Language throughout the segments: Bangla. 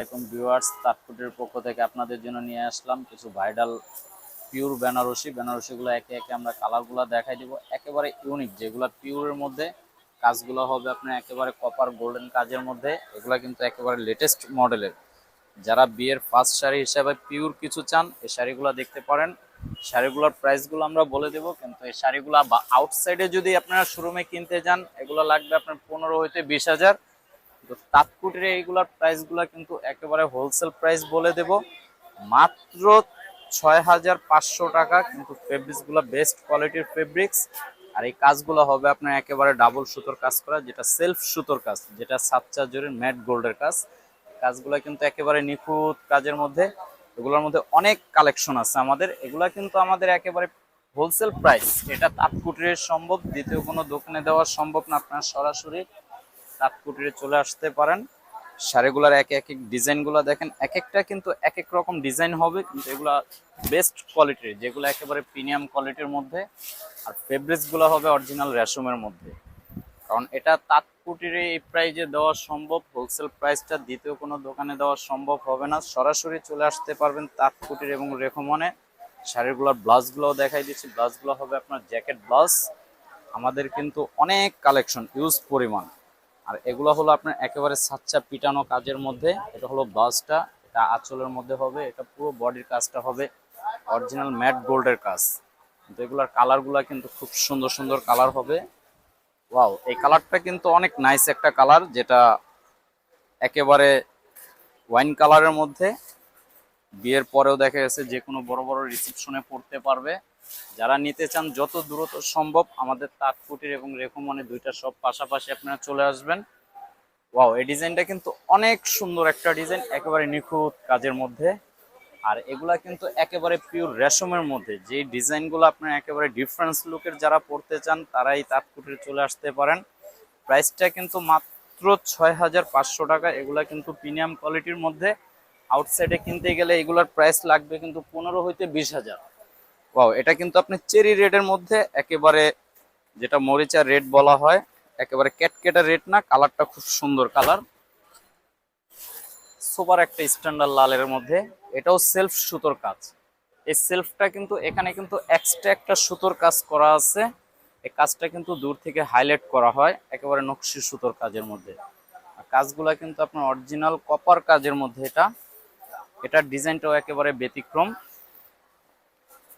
এরকম ভিউয়ার্স তাৎকুটির পক্ষ থেকে আপনাদের জন্য নিয়ে আসলাম কিছু ভাইরাল পিওর বেনারসি। বেনারসিগুলো একে একে আমরা কালারগুলো দেখাই দিব। একেবারে ইউনিক, যেগুলো পিওরের মধ্যে কাজগুলো হবে আপনার একেবারে কপার গোল্ডেন কাজের মধ্যে। এগুলো কিন্তু একেবারে লেটেস্ট মডেলের যারা বিয়ের ফার্স্ট শাড়ি হিসাবে পিওর কিছু চান, এই শাড়িগুলো দেখতে পারেন। শাড়িগুলোর প্রাইসগুলো আমরা বলে দেব, কিন্তু এই শাড়িগুলো বা আউটসাইডে যদি আপনারা শোরুমে কিনতে যান, এগুলো লাগবে আপনার পনেরো হইতে বিশ হাজার। তো তাৎকুটির এইগুলোর প্রাইসগুলো কিন্তু একেবারে হোলসেল প্রাইস বলে দেব। মাত্র ছয় হাজার পাঁচশো টাকা কিন্তু ফেব্রিক্সগুলো বেস্ট কোয়ালিটির ফেব্রিক্স আর এই কাজগুলো হবে আপনার একেবারে ডাবল সুতোর কাজ করা, যেটা সেলফ সুতোর কাজ, যেটা সাত চার্জরের ম্যাট গোল্ডের কাজ। কাজগুলো কিন্তু একেবারে নিখুঁত কাজের মধ্যে। এগুলোর মধ্যে অনেক কালেকশন আছে আমাদের। এগুলো কিন্তু আমাদের একেবারে হোলসেল প্রাইস এটা তাঁতকুটিরের সম্ভব, দ্বিতীয় কোনো দোকানে দেওয়া সম্ভব না। আপনার সরাসরি তাঁতকুটিরে চলে আসতে পারেন। শাড়িগুলোর এক এক ডিজাইনগুলো দেখেন, এক একটা কিন্তু এক এক রকম ডিজাইন হবে, কিন্তু এগুলা বেস্ট কোয়ালিটির, যেগুলো একেবারে প্রিমিয়াম কোয়ালিটির মধ্যে, আর ফেব্রিক্সগুলো হবে অরিজিনাল রেশমের মধ্যে। কারণ এটা তাৎকুটিরে এই প্রাইজে দেওয়া সম্ভব, হোলসেল প্রাইসটা দ্বিতীয় কোনো দোকানে দেওয়া সম্ভব হবে না। সরাসরি চলে আসতে পারবেন তাঁত তাৎকুটির এবং রেখমনে। শাড়িগুলোর ব্লাউজগুলোও দেখাই দিচ্ছি। ব্লাউজগুলো হবে আপনার জ্যাকেট, ব্লাউজ। আমাদের কিন্তু অনেক কালেকশন, ইউজ পরিমাণ। আর এগুলো হলো আপনার একেবারে সাচ্চা পিটানো কাজের মধ্যে, এটা হলো বাসটা, এটা আঁচলের মধ্যে হবে, এটা পুরো বডির কাজটা হবে অরিজিনাল ম্যাট গোল্ডের কাজ। কিন্তু এগুলোর কালারগুলো কিন্তু খুব সুন্দর সুন্দর কালার হবে। ওয়াও এই কালারটা কিন্তু অনেক নাইস একটা কালার, যেটা একেবারে ওয়াইন কালারের মধ্যে। বিয়ের পরেও দেখা গেছে যে কোনো বড় বড় রিসেপশনে পড়তে পারবে। যারা নিতে চান যত দ্রুত সম্ভব আমাদের তাঁতকুটির এবং রেখমনে দুইটা সব পাশাপাশি আপনারা চলে আসবেন। ওয়াও এই ডিজাইনটা কিন্তু অনেক সুন্দর একটা ডিজাইন, একেবারে নিখুঁত কাজের মধ্যে। আর এগুলা কিন্তু একেবারে পিওর রেশমের মধ্যে। যে ডিজাইনগুলো আপনার একেবারে ডিফারেন্স লুকের যারা পড়তে চান, তারাই তাঁতকুটির চলে আসতে পারেন। প্রাইসটা কিন্তু মাত্র ছয় হাজার পাঁচশো টাকা। এগুলা কিন্তু প্রিমিয়াম কোয়ালিটির মধ্যে। আউটসাইডে কিনতে গেলে এগুলার প্রাইস লাগবে কিন্তু পনেরো হইতে বিশ হাজার। ওয়াও এটা কিন্তু আপনি চেরি রেডের মধ্যে একেবারে যেটা মরিচা রেড বলা হয়, একেবারে ক্যাটকেটা রেড না কালারটা খুব সুন্দর কালার সুপার একটা স্ট্যান্ডার্ড লালের মধ্যে, এটাও সেলফ সুতোর কাজ। এই সেলফটা কিন্তু এখানে কিন্তু এক্সট্রা একটা সুতোর কাজ করা আছে। এই কাজটা কিন্তু দূর থেকে হাইলাইট করা হয়, একেবারে নকশি সুতোর কাজের মধ্যে। কাজগুলা কিন্তু আপনার অরিজিনাল কপার কাজের মধ্যে এটা। এটার ডিজাইনটাও একেবারে ব্যতিক্রম।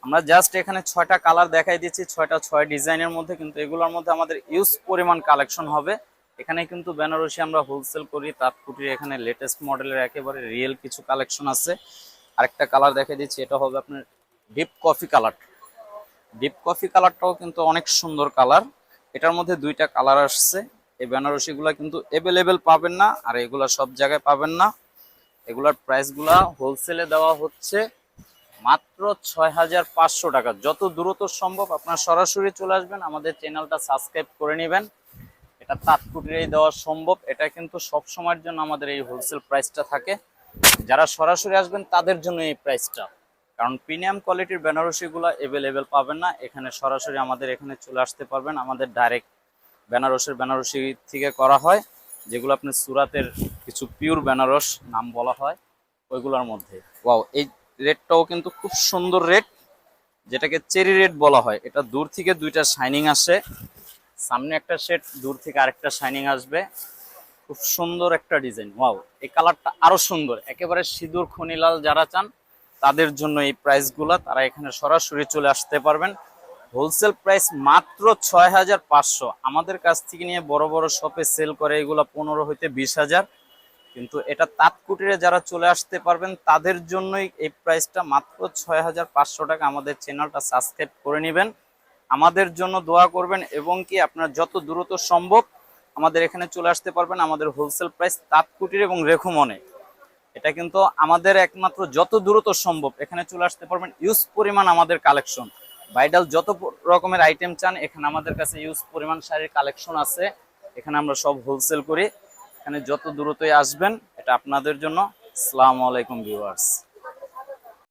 আমরা জাস্ট এখানে ছয়টা কালার দেখাই দিচ্ছি, ছয়টা, ছয় ডিজাইনের মধ্যে, কিন্তু এগুলোর মধ্যে আমাদের ইউজ পরিমাণ কালেকশন হবে। এখানে কিন্তু বেনারসি আমরা হোলসেল করি, তাঁতকুটির এখানে লেটেস্ট মডেলের একেবারে রিয়েল কিছু কালেকশন আছে। আরেকটা কালার দেখাই দিচ্ছি, এটা হবে আপনার deep coffee colour deep coffee কালারটাও কিন্তু অনেক সুন্দর কালার এটার মধ্যে দুইটা কালার আসছে। এই বেনারসিগুলা কিন্তু অ্যাভেলেবেল পাবেন না, আর এগুলা সব জায়গায় পাবেন না। এগুলার প্রাইসগুলা হোলসেলে দেওয়া হচ্ছে মাত্র ছয় হাজার পাঁচশো টাকা। যত দ্রুত সম্ভব আপনার সরাসরি চলে আসবেন, আমাদের চ্যানেলটা সাবস্ক্রাইব করে নেবেন। এটা তাৎকুটিরেই দেওয়া সম্ভব, এটা কিন্তু সব সময়ের জন্য আমাদের এই হোলসেল প্রাইসটা থাকে। যারা সরাসরি আসবেন, তাদের জন্য এই প্রাইসটা কারণ প্রিমিয়াম কোয়ালিটির বেনারসিগুলো অ্যাভেলেবেল পাবেন না, এখানে সরাসরি আমাদের এখানে চলে আসতে পারবেন, আমাদের ডাইরেক্ট বেনারসের বেনারসি থেকে করা হয়। যেগুলো আপনি সুরাতের কিছু পিওর বেনারস নাম বলা হয়, ওইগুলোর মধ্যে। ওয়াও এই রেডটাও কিন্তু খুব সুন্দর রেড যেটাকে চেরি রেড বলা হয়। এটা দূর থেকে দুইটা শাইনিং আসে। সামনে একটা শেড দূর থেকে আরেকটা শাইনিং আসবে। খুব সুন্দর একটা ডিজাইন ওয়াও এই কালারটা আরও সুন্দর। একেবারে সিঁদুর খনিলাল যারা চান, তাদের জন্য এই প্রাইসগুলো তারা এখানে সরাসরি চলে আসতে পারবেন। হোলসেল প্রাইস মাত্র ছয় হাজার পাঁচশো। আমাদের কাছ থেকে নিয়ে বড় বড় শপে সেল করে এগুলো পনেরো হইতে বিশ হাজার কিন্তু এটা তাঁতকুটিরে যারা চলে আসতে পারবেন, তাদের জন্যই এই প্রাইসটা মাত্র ছয় হাজার পাঁচশো টাকা। আমাদের চ্যানেলটা সাবস্ক্রাইব করে নেবেন। আমাদের জন্য দোয়া করবেন এবং কি আপনার যত দ্রুত সম্ভব আমাদের এখানে চলে আসতে পারবেন আমাদের হোলসেল প্রাইস তাঁতকুটির এবং রেখুমনে। এটা কিন্তু আমাদের একমাত্র যত দ্রুত সম্ভব এখানে চলে আসতে পারবেন। ইউজ পরিমাণ আমাদের কালেকশন। ভাইডাল যত রকমের আইটেম চান, এখানে আমাদের কাছে ইউজ পরিমাণ শাড়ির কালেকশন আছে। এখানে আমরা সব হোলসেল করি। এখানে যত দ্রুতই আসবেন, এটা আপনাদের জন্য। আসসালামু আলাইকুম ভিউয়ার্স